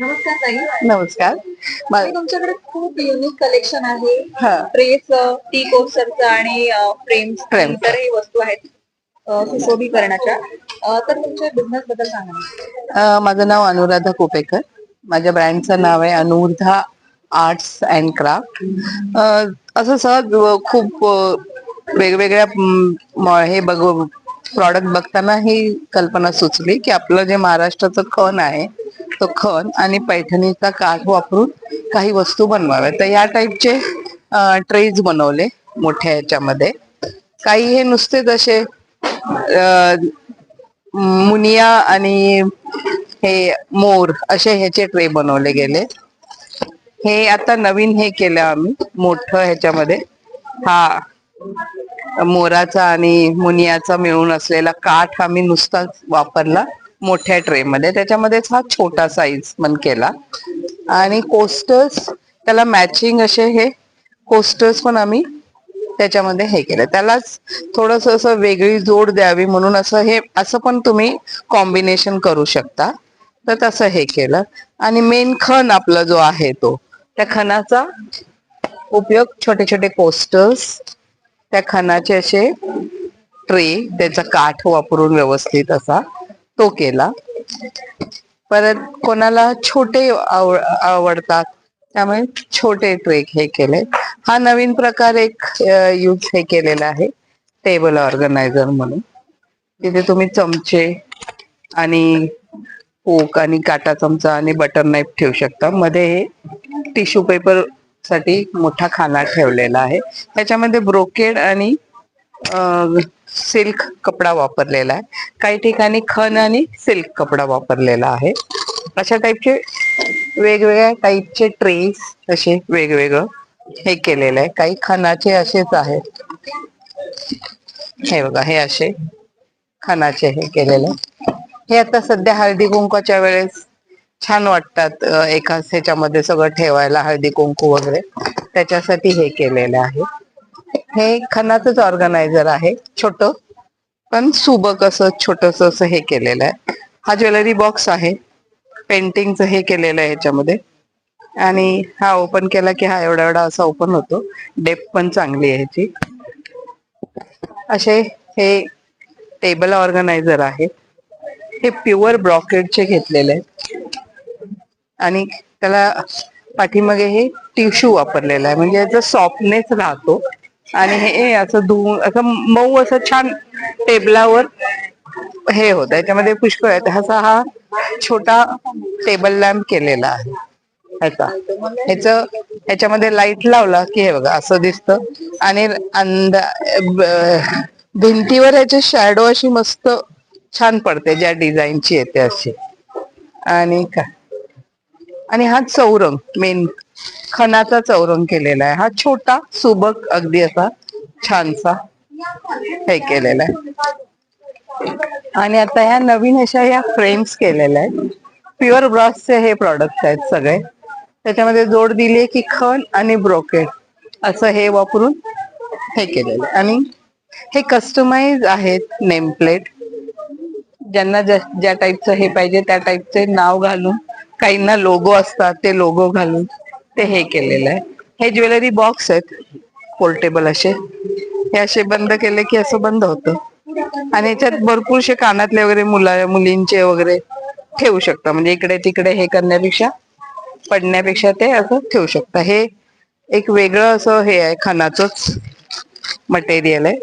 नमस्कार ताई नमस्कार ताई, तुमच्याकडे खूप युनिक कलेक्शन आहे. ट्रेस टी कोस्टरचं आणि फ्रेम्स Frame. इतरही वस्तू आहेत अ, सुशोभीकरणाच्या अ, तर तुमच्या बिझनेस बद्दल सांगा ना. अ, माझं नाव अनुराधा कोपेकर माझ्या ब्रँडचं नाव आहे अनुर्धा आर्ट्स अँड क्राफ्ट असं सहज खूप अ, वेगवेगळ्या म, म- हे बघ प्रॉडक्ट बघताना ही कल्पना सुचली की आपलं जे महाराष्ट्राचं खण आहे तो खण आणि पैठणीचा काठ वापरून काही वस्तू बनवाव्या तर या टाईपचे ट्रेज बनवले मोठ्या ह्याच्यामध्ये. काही हे नुसते जसे मुनिया आणि हे मोर असे ह्याचे ट्रे बनवले गेले. हे आता नवीन हे केलं आम्ही मोठं ह्याच्यामध्ये. हा मोराचा आणि मुनियाचा मिळून असलेला काठ आम्ही नुसताच वापरला. मोठ्या ट्रे मध्ये. त्याच्यामध्येच हा छोटा साईज पण केला. आणि कोस्टर्स त्याला मॅचिंग असे हे कोस्टर्स पण आम्ही त्याच्यामध्ये हे केलं. त्यालाच थोडस असं वेगळी जोड द्यावी म्हणून असं हे असं पण तुम्ही कॉम्बिनेशन करू शकता. तर तसं हे केलं. आणि मेन खण आपला जो आहे तो त्या खणाचा उपयोग छोटे छोटे कोस्टर्स त्या खणाचे असे ट्रे त्याचा काठ वापरून व्यवस्थित असा तो केला. परत कोणाला छोटे आव- आवडतात त्यामुळे छोटे ट्रेक हे केले. हा नवीन प्रकार एक यूज हे केलेला आहे टेबल ऑर्गनायझर म्हणून. तिथे तुम्ही चमचे आणि पोक आणि काटा चमचा आणि बटर नाईफ ठेवू शकता. मध्ये हे टिश्यू पेपरसाठी मोठा खाना ठेवलेला आहे. त्याच्यामध्ये ब्रोकेड आणि सिल्क कपडा वापरलेला आहे. काही ठिकाणी खन आणि सिल्क कपडा वापरलेला आहे. अशा टाईपचे वेगवेगळ्या टाईपचे ट्रेस असे वेगवेगळं हे केलेलं आहे. काही खणाचे असेच आहेत. हे बघा हे असे खणाचे हे केलेले हे आता सध्या हळदी कुंकाच्या वेळेस छान वाटतात. एकाच ह्याच्यामध्ये सगळं ठेवायला हळदी कुंकू वगैरे. त्याच्यासाठी हे केलेलं आहे. हे खणाचंच ऑर्गनायझर आहे छोट. पण सुबक असं छोटस असं हे केलेलं आहे. हा ज्वेलरी बॉक्स आहे. पेंटिंगचं हे केलेलं आहे याच्यामध्ये. आणि हा ओपन केला की हा एवढा एवढा असा ओपन होतो. डेप पण चांगली आहे ह्याची असे हे टेबल ऑर्गनायझर आहे. हे प्युअर ब्रॉकेटचे घेतलेले आहेत. आणि त्याला पाठीमागे हे टिश्यू वापरलेला आहे. म्हणजे याचा सॉफ्टनेस राहतो. आणि हे असं धुवून असं मऊ असं छान टेबलावर हे होत. याच्यामध्ये पुष्कळ आहे असा हा छोटा टेबल लॅम्प केलेला आहे. ह्याचा. ह्याच ह्याच्यामध्ये लाइट लावला की हे बघा असं दिसतं. आणि अंदा भिंतीवर ह्याची शॅडो अशी मस्त छान पडते. ज्या डिझाईनची येते अशी. आणि का आणि हा चौरंग मेन खणाचा चौरंग केलेला आहे. हा छोटा सुबक अगदी असा छानसा हे केलेला आहे. आणि आता ह्या नवीन अशा ह्या फ्रेम्स केलेल्या आहेत. प्युअर ब्रॉसचे हे प्रॉडक्ट आहेत सगळे. त्याच्यामध्ये जोड दिली की खण आणि ब्रोकेड असं हे वापरून हे केलेलं आहे. आणि हे कस्टमाइज आहेत नेम प्लेट ज्यांना ज्या ज्या टाईपचं हे पाहिजे त्या टाईपचे नाव घालून काहींना लोगो असतात ते लोगो घालून ते हे केलेलं आहे. हे ज्वेलरी बॉक्स आहेत. पोर्टेबल असे. हे असे बंद केले की असं बंद होतं. आणि याच्यात भरपूरशे कानातले वगैरे मुला मुलींचे वगैरे ठेवू शकता. म्हणजे इकडे तिकडे हे करण्यापेक्षा पडण्यापेक्षा ते असं ठेवू शकता. हे एक वेगळं असं हे आहे. खानाचंच मटेरियल आहे.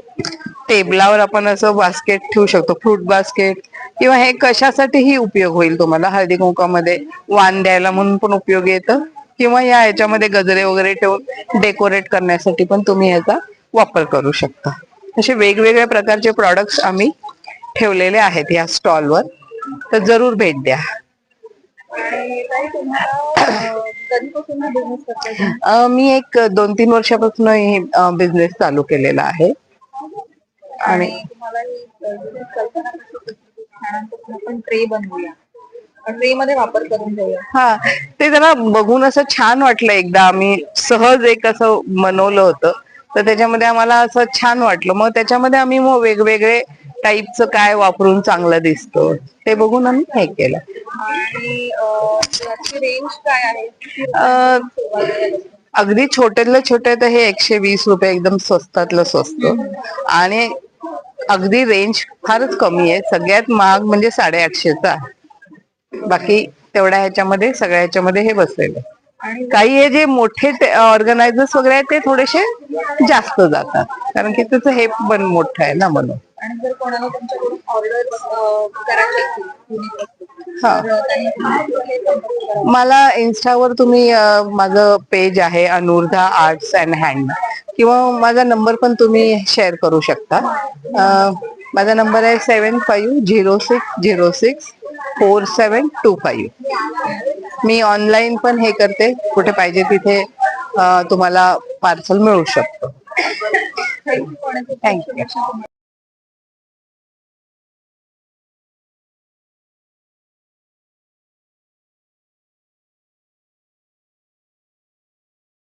टेबलावर आपण असं बास्केट ठेवू शकतो. फ्रूट बास्केट किंवा हे कशासाठीही उपयोग होईल तुम्हाला. हळदी कुंकामध्ये वाण द्यायला म्हणून पण उपयोग येतं. किंवा या याच्यामध्ये गजरे वगैरे ठेवून डेकोरेट करण्यासाठी पण तुम्ही याचा वापर करू शकता. असे वेगवेगळ्या प्रकारचे प्रॉडक्ट्स आम्ही ठेवलेले आहेत या स्टॉलवर तर जरूर भेट द्या. मी एक दोन तीन वर्षापासून हे बिझनेस चालू केलेला आहे. आणि ट्रे मध्ये वापर करून हा ते जरा बघून असं छान वाटलं एकदा. आम्ही सहज एक असं बनवलं होतं. तर त्याच्यामध्ये आम्हाला असं छान वाटलं. मग त्याच्यामध्ये आम्ही मग वेगवेगळे टाईपचं काय वापरून चांगलं दिसतं. ते बघून आम्ही हे केलं. आणि अं, याची रेंज काय आहे? किती अं, रुपयापासून सुरुवात आहे? अगदी छोट्यातलं छोटे तर हे एकशे वीस रुपये एकदम स्वस्तातलं स्वस्त. आणि अगदी रेंज फारच कमी आहे. सगळ्यात महाग म्हणजे साडेआठशेचा. आहे बाकी तेवढ्या ह्याच्यामध्ये सगळ्या ह्याच्यामध्ये हे बसलेलं. काही हे जे मोठे ऑर्गनायझर्स वगैरे आहेत ते थोडेसे जास्त जातात. कारण की त्याचं हे पण मोठं आहे ना म्हणून. हा. मला इन्स्टावर तुम्ही माझं पेज आहे अनुर्धा आर्ट्स अँड हँड किंवा माझा नंबर पण तुम्ही शेअर करू शकता. माझा नंबर आहे seven five zero six zero six four seven two five. मी ऑनलाईन पण हे करते कुठे पाहिजे तिथे तुम्हाला पार्सल मिळू शकतं. थँक्यू